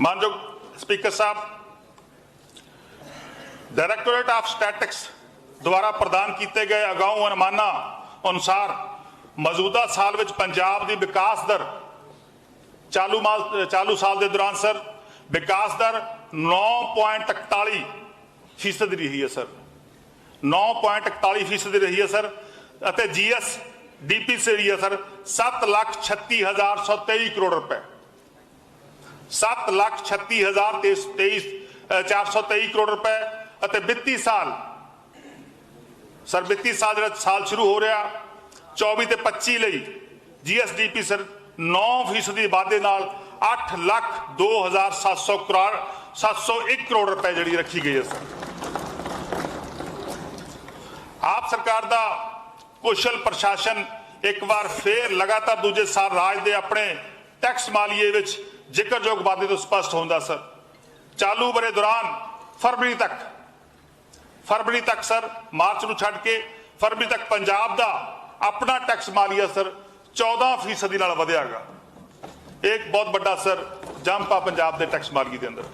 ਮਾਨਯੋਗ speaker Sahib directorate of statistics ਦੁਆਰਾ ਪ੍ਰਦਾਨ ਕੀਤੇ ਗਏ ਅਗਾਊਂ ਅਨੁਮਾਨਾਂ ਅਨੁਸਾਰ ਮੌਜੂਦਾ ਸਾਲ ਵਿੱਚ ਪੰਜਾਬ ਦੀ ਵਿਕਾਸ ਦਰ ਚਾਲੂ ਮਾਲ, ਚਾਲੂ ਸਾਲ ਦੇ ਦੌਰਾਨ ਸਰ, ਵਿਕਾਸ ਦਰ 9.41 ਫੀਸਦ ਰਹੀ ਹੈ ਸਰ। 9.41 ਫੀਸਦ ਰਹੀ ਹੈ ਸਰ ਅਤੇ ਜੀਐਸ ਡੀਪੀ ਸੇ ਰਹੀ ਹੈ ਸਰ 736123 ਕਰੋੜ ਰੁਪਏ। 736423 ਕਰੋੜ ਰੁਪਏ ਅਤੇ ਵਿੱਤੀ ਸਾਲ, ਸਰ ਵਿੱਤੀ ਸਾਲ ਜਿਹੜਾ ਸਾਲ ਸ਼ੁਰੂ ਹੋ ਰਿਹਾ 24 ਤੇ 25 ਲਈ ਜੀਐਸਡੀਪੀ ਸਰ 9% ਦੀ ਵਾਧੇ ਨਾਲ 8 ਲੱਖ 2700 ਕਰੋੜ 701 ਕਰੋੜ ਰੁਪਏ ਜਿਹੜੀ ਰੱਖੀ ਗਈ ਹੈ ਸਰ। ਆਪ ਸਰਕਾਰ ਦਾ ਕੁਸ਼ਲ ਪ੍ਰਸ਼ਾਸਨ ਇੱਕ ਵਾਰ ਫੇਰ ਲਗਾਤਾਰ ਦੂਜੇ ਸਾਲ ਰਾਜ ਦੇ ਆਪਣੇ ਟੈਕਸ ਮਾਲੀਏ ਵਿੱਚ ਜ਼ਿਕਰਯੋਗ ਵਾਧੇ ਤੋਂ ਸਪਸ਼ਟ ਹੁੰਦਾ, ਸਰ। ਚਾਲੂ ਬਰੇ ਦੌਰਾਨ ਫਰਵਰੀ ਤੱਕ ਫਰਵਰੀ ਤੱਕ, ਸਰ, ਮਾਰਚ ਨੂੰ ਛੱਡ ਕੇ ਫਰਵਰੀ ਤੱਕ ਪੰਜਾਬ ਦਾ ਆਪਣਾ ਟੈਕਸ ਮਾਲੀਆ, ਸਰ 14% ਨਾਲ ਵਧਿਆਗਾ। ਇੱਕ ਬਹੁਤ ਵੱਡਾ, ਸਰ, ਜੰਪ ਆ ਪੰਜਾਬ ਦੇ ਟੈਕਸ ਮਾਲੀਏ ਦੇ ਅੰਦਰ।